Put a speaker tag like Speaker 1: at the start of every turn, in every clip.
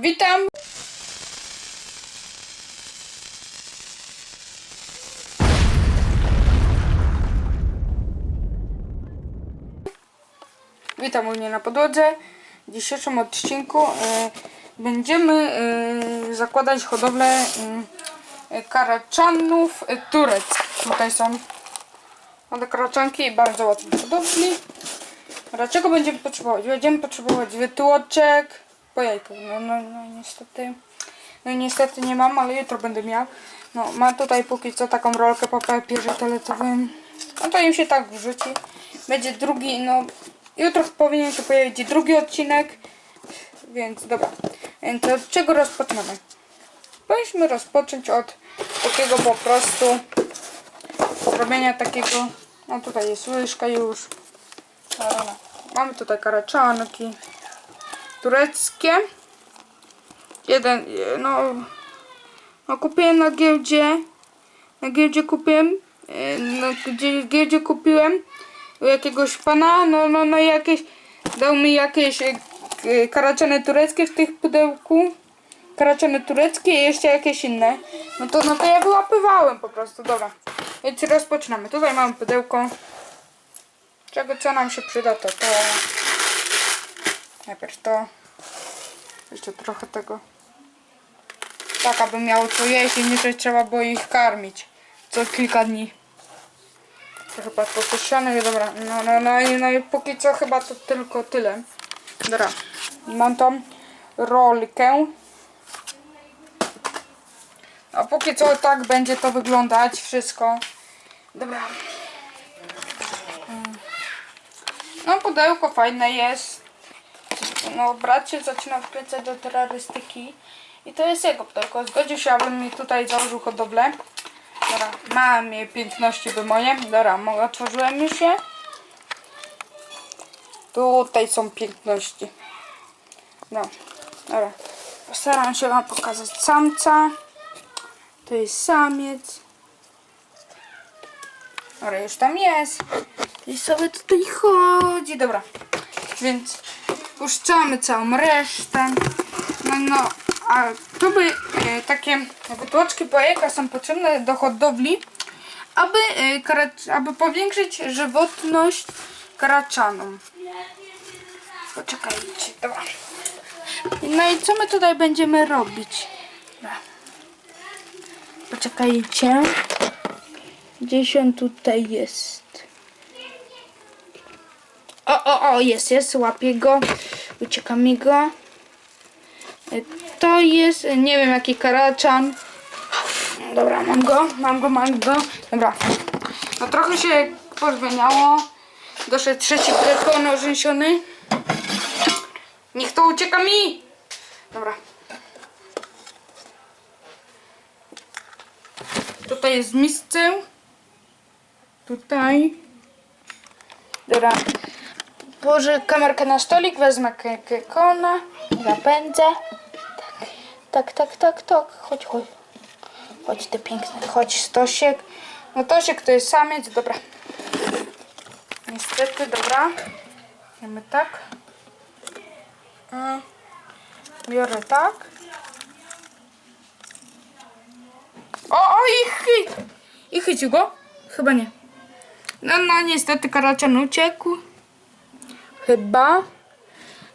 Speaker 1: Witam. Witam u mnie na podłodze. W dzisiejszym odcinku e, będziemy e, zakładać hodowlę e, karaczanów tureckich. Tutaj są one karaczanki bardzo w hodowli. Dlaczego będziemy potrzebować? Będziemy potrzebować wytłoczek po jajku. No, no, no niestety. No niestety nie mam, ale jutro będę miał. No mam tutaj póki co taką rolkę po papierze toaletowym. No to im się tak wrzuci. Będzie drugi, no jutro powinien się pojawić drugi odcinek. Więc dobra. Więc od czego rozpoczynamy? Powinniśmy rozpocząć od takiego po prostu zrobienia takiego. No tutaj jest łyżka już. Mamy tutaj karaczanki tureckie. Jeden, no, no kupiłem na giełdzie. Na giełdzie kupiłem. e, Na gdzie, giełdzie kupiłem u jakiegoś pana. No, no, no jakieś. Dał mi jakieś e, e, karaczany tureckie w tych pudełku. Karaczany tureckie i jeszcze jakieś inne. No to, no to ja wyłapywałem po prostu. Dobra. Więc rozpoczynamy. Tutaj mamy pudełko. Czego co nam się przyda to to. Najpierw to. Jeszcze trochę tego. Tak, aby miało co jeść i nie trzeba było ich karmić. Co kilka dni. To chyba posuszone, dobra. No, no, no, no i póki co chyba to tylko tyle. Dobra. Mam tą rolkę. A póki co tak będzie to wyglądać wszystko. Dobra. No pudełko fajne jest. No brat się zaczyna wkręcać do terrorystyki. I to jest jego pudełko. Zgodził się, abym mi tutaj założył hodowlę. Dobra, mam piękności by moje. Dobra, otworzyłem już je. Tutaj są piękności. No, dobra. Postaram się wam pokazać samca. To jest samiec. Dobra, już tam jest. I sobie tutaj chodzi. Dobra. Więc puszczamy całą resztę. No, no a tu by e, takie wytłoczki po jajka są potrzebne do hodowli, aby, e, aby powiększyć żywotność karaczanom. Poczekajcie, dobra. No i co my tutaj będziemy robić? Poczekajcie. Gdzieś on tutaj jest. O, o, o, jest, jest, łapię go. Ucieka mi go. E, To jest, nie wiem jaki karaczan. Dobra, mam go, mam go, mam go. Dobra. No trochę się pozmieniało. Doszedł trzeci brekon orzęsiony. Niech to ucieka mi! Dobra. Tutaj jest miejsce. Tutaj. Dobra. Położę kamerkę na stolik, wezmę kekona, zapędzę. Tak, tak, tak, tak, tak. Chodź, chodź. Chodź ty piękny, chodź Stosiek. No Tosiek to jest samiec, dobra. Niestety, dobra. Wiemy tak. Mm. Biorę tak. O, o i chy... I chycił go? Chyba nie. No, no niestety karaczan uciekł. Chyba.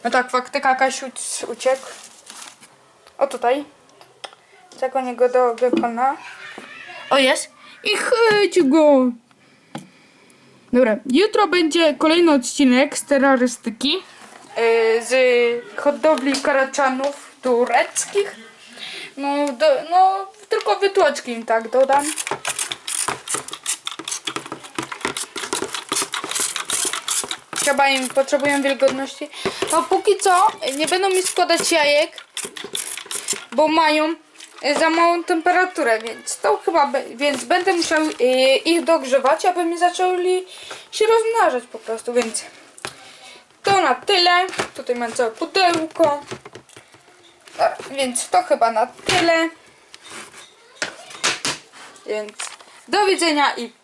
Speaker 1: No tak, faktyka jakaś uc- uciekł. O tutaj. Tego niego do wykona. O jest. I chyć go. Dobra, jutro będzie kolejny odcinek z terrorystyki. Yy, z hodowli karaczanów tureckich. No, do, no tylko wytłoczki im tak dodam. Trzeba im, potrzebują wilgotności. No póki co nie będą mi składać jajek, bo mają e, za małą temperaturę, więc to chyba, więc będę musiał e, ich dogrzewać, aby mi zaczęli się rozmnażać po prostu, więc to na tyle. Tutaj mam całe pudełko. Dobra, więc to chyba na tyle. Więc do widzenia i!